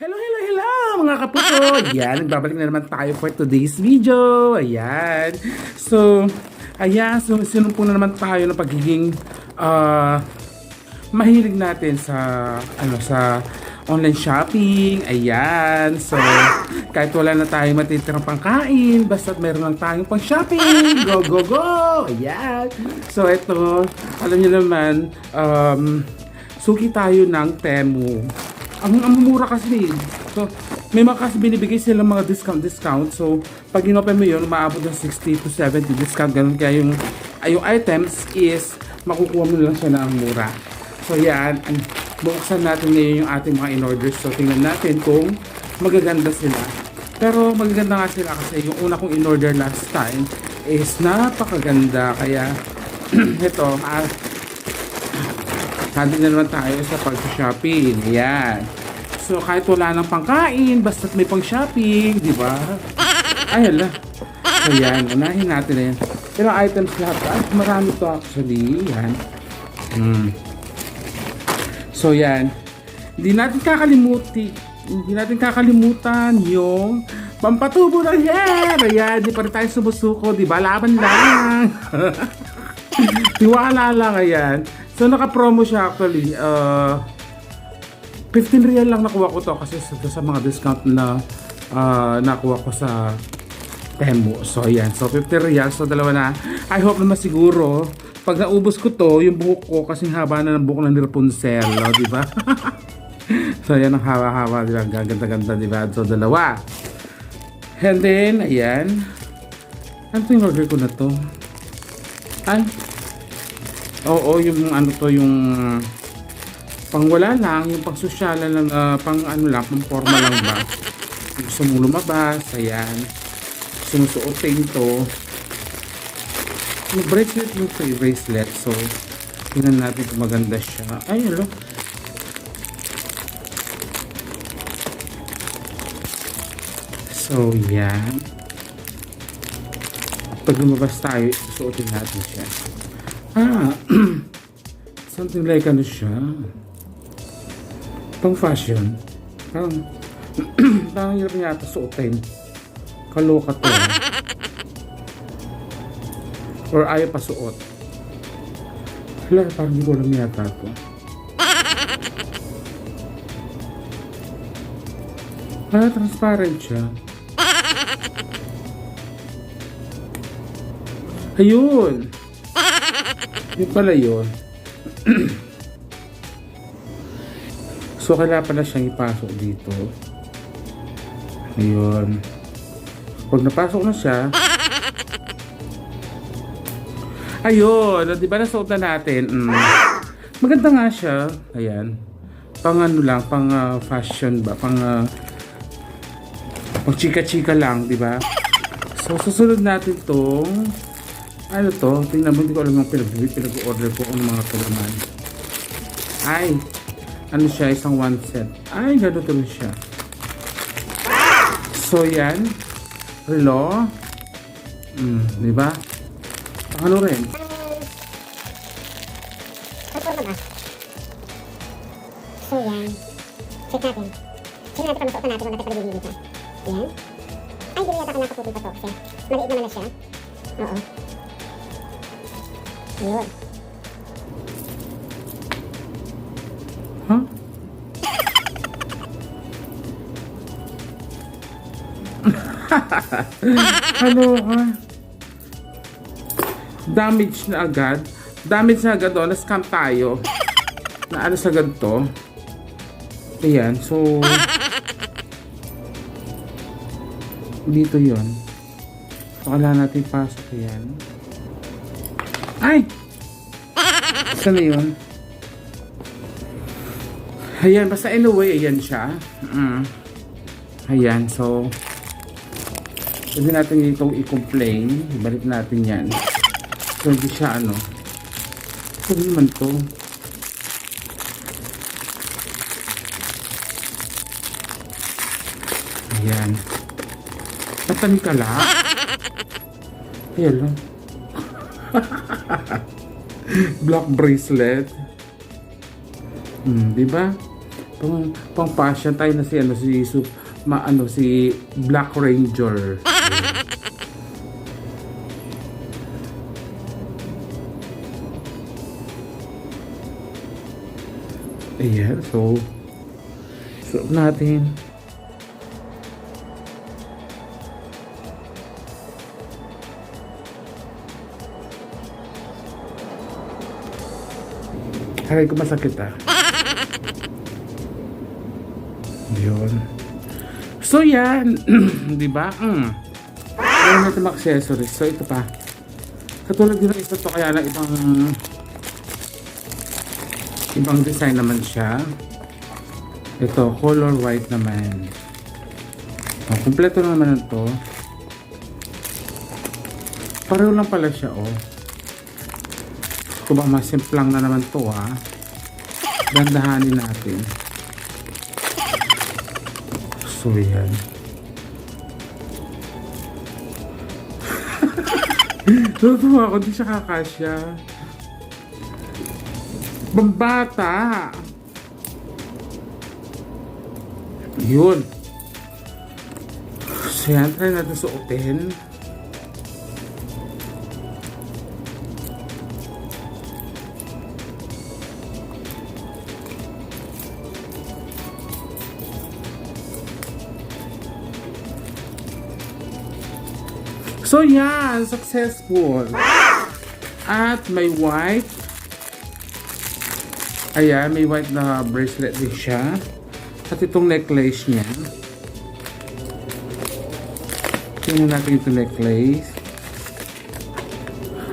Hello, hello, hello mga kapuso! Ayan, nagbabalik na naman tayo for today's video. Ayan. So, ayan, so, sinumpo na naman tayo ng pagiging ah, mahilig natin sa, ano, sa online shopping. Ayan. So, kahit wala na tayong matitirang pangkain, basta meron lang tayong pang shopping. Go, go, go! Ayan. So, ito, alam niyo naman, um, suki tayo ng Temu. Ang, ang mura kasi. So, may mga kasi binibigay silang mga discount discount. So, pag inopen mo yun, maabot ng 60 to 70 discount. Ganun kaya yung, ay, yung items is makukuha mo lang siya na ang mura. So, yan. Buksan natin ngayon yung ating mga in-orders. So, tingnan natin kung magaganda sila. Pero magaganda nga sila kasi yung una kong in-order last time is napakaganda. Kaya, ito, ah, Handi na naman tayo sa pag-shopping. Ayan. So, kahit wala nang pangkain, basta't may pang-shopping, di ba? Ay, hala. So. Unahin natin na yan. Ilang items lahat. Ay, marami to actually. Yan. Hmm. So, yan. Hindi natin kakalimuti. Hindi natin kakalimutan yung pampatubo ng hair. Ayan. Di pa rin tayo sumusuko. Di ba? Laban lang. Tiwala lang. Ayan. So, naka-promo siya actually. Uh, 15 real lang nakuha ko to kasi sa, sa mga discount na uh, nakuha ko sa Temu. So, ayan. So, 50 real. So, dalawa na. I hope naman siguro, pag naubos ko to, yung buhok ko, kasing haba na ng buhok ng Rapunzel, no? di ba? so, ayan ang hawa-hawa, di ba? Gaganda-ganda, di ba? So, dalawa. And then, ayan. Ano yung order ko na to? Ay, Oo, yung ano to, yung pang wala lang, yung pang sosyal lang, ah, pang ano lang, pang forma lang ba. Gusto mo lumabas, ayan. Sinusuotin to. Yung bracelet yung free bracelet, so tingnan natin kung maganda siya. Ay, hello. So, yan. Pag lumabas tayo, susuotin natin siya. Ah, something like ano siya. Pang fashion. Parang, parang hirap niya ata suotin. Kaloka to. Or ayaw pa suot. Hala, parang hindi ko alam yata to. Ah, transparent siya. Ayun! Yun pala yun. so, kailangan pala siyang ipasok dito. Ayun. Pag napasok na siya, ayun, di ba nasuot na natin? Mm. Maganda nga siya. Ayan. Pang ano lang, pang ah, fashion ba? Pang, ah, pang chika-chika lang, di ba? So, susunod natin tong ano to? Tingnan mo, hindi ko alam yung pinag- pinag-order ko ano mga to naman. Ay, ano siya, isang one set. Ay, gano'n to siya. So, yan. Hello? Hmm, di ba? Ano rin? So yan. Check natin. Check natin pa masuotan natin kung dito. Yan. Ay, hindi yata kailangan kaputi pa to kasi maliit naman na siya. Oo. Yun. Huh? Ano ka? Damage na agad. Damage na agad. Oh, na-scam tayo. Na sa agad to. Ayan. So, dito yon. So, kailangan natin pasok yan. Ay! Na yun? Ayan, basta anyway, ayan siya. Mm. Ayan, so, pwede natin itong i-complain. Balik natin yan. So, hindi siya ano. Ito naman to. Ayan. Tatani ka lang. Ayan lang. Black bracelet. Hmm, di ba? Pang, pang fashion tayo na si ano si Sup, ma, ano si Black Ranger. Ayan, so suot natin. Aray ko masakit ah. Yun. So yan, 'di ba? Mm. Meron natin mga accessories. So ito pa. Katulad din ng to kaya lang ibang ibang design naman siya. Ito, color white naman. Oh, kumpleto na naman ito. Pareho lang pala siya, oh. Ito ba, masimplang na naman to, ha? Dandahanin natin. So, yan. Natutuwa ako, di siya kakasya. Bambata! Yun. So yan, try natin suotin. So yan, successful. At may white. Ayan, may white na bracelet din siya. At itong necklace niya. Tingnan natin itong necklace.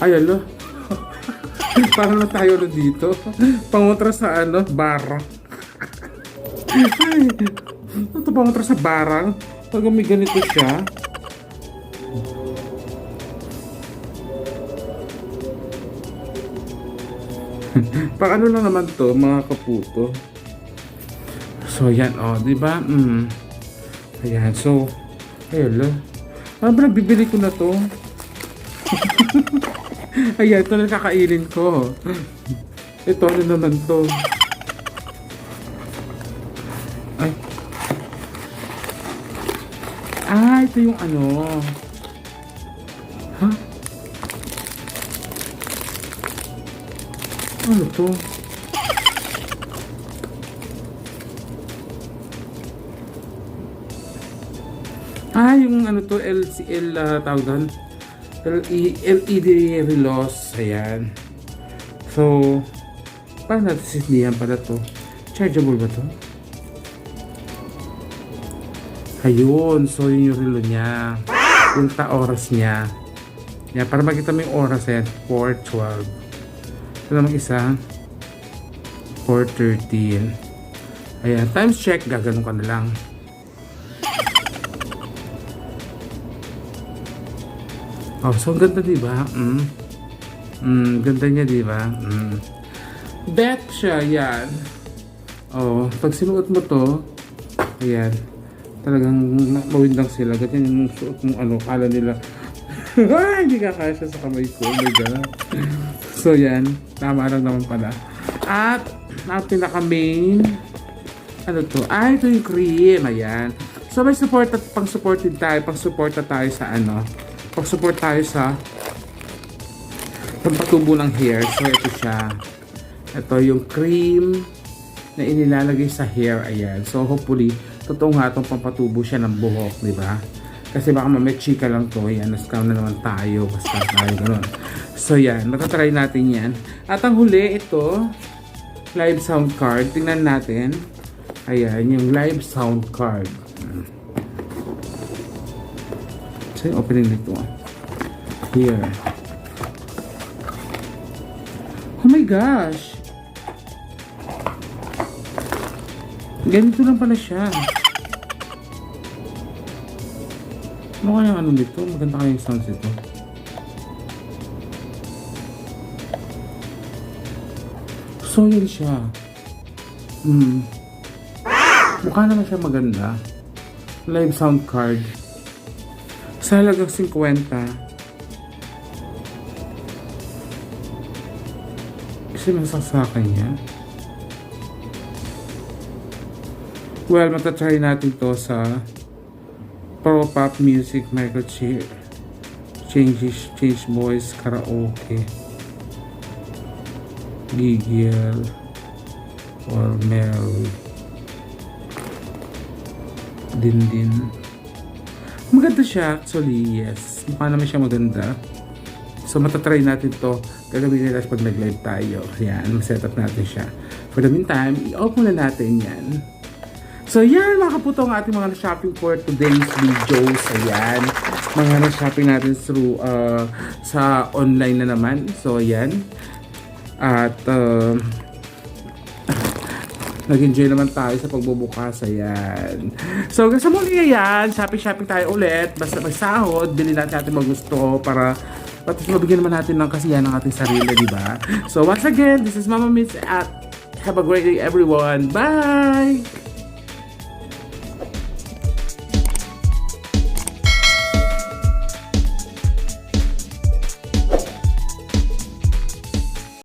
Ay, alo. Parang na tayo na dito. Pangontra sa ano, bara. Ay, ito pangontra sa barang. Pag may ganito siya. Pang ano lang naman to, mga kaputo. So, yan, oh, di ba? Mm. Ayan, so, lang. Ano ba nagbibili ko na to? Ayan, ito na kakainin ko. Ito, ano naman to? Ay. Ah, ito yung ano. Ha? Ano to? Ah, yung ano to, LCL uh, tawag doon. LE- LED relos. Ayan. So, paano natin sisindihan pala to? Chargeable ba to? Ayun. So, yun yung relo niya. Yung ta-oras niya. Yan, para makita mo yung oras yan. 4.12. Ito naman isa. 4.13. Ayan. Times check. Gaganon ka na lang. Oh, so ang ganda 'di ba? Mm. Mm, ganda niya 'di ba? Mm. Bet siya 'yan. Oh, pag sinuot mo 'to, ayan. Talagang mawindang sila. Ganyan yung suot mo ano, kala nila. Ay, hindi ka kasya sa kamay ko. Oh my God. So, yan. Tama lang naman pala. At, ang pinaka main, ano to? Ah, ito yung cream. Ayan. So, may support at pang-supported tayo. Pang-support na tayo sa ano. Pang-support tayo sa pampatubo ng hair. So, ito siya. Ito yung cream na inilalagay sa hair. Ayan. So, hopefully, totoo nga itong pampatubo siya ng buhok. Di ba? Kasi baka mamaya chika lang to. Ayan, na-scam na naman tayo. Basta tayo ganun. So, yan. Matatry natin yan. At ang huli, ito, live sound card. Tingnan natin. Ayan, yung live sound card. So, yung opening nito. Here. Oh my gosh! Ganito lang pala siya. Ano kaya ano dito? Maganda kaya yung sounds dito. So, yun siya. Hmm. Mukha naman siya maganda. Live sound card. Sa halagang 50. Kasi masasakin niya. Well, matatry natin to sa Pro Pop Music Microchip Changes, Change Voice, Karaoke Gigil or Mel Din din Maganda siya actually, yes. Mukha naman siya maganda. So matatry natin to. Gagawin nila pag nag-live tayo. Yan, set up natin siya. For the meantime, i-off muna natin yan. So yan mga kaputo ang ating mga shopping for today's videos. Ayan. Mga na-shopping natin through uh, sa online na naman. So yan. At uh, nag-enjoy naman tayo sa pagbubukas. Ayan. So, sa muli ayan, shopping-shopping tayo ulit. Basta may sahod, bilhin natin ating magusto para pati mabigyan naman natin ng kasiyahan ng ating sarili, di ba? So, once again, this is Mama Miss at have a great day everyone. Bye!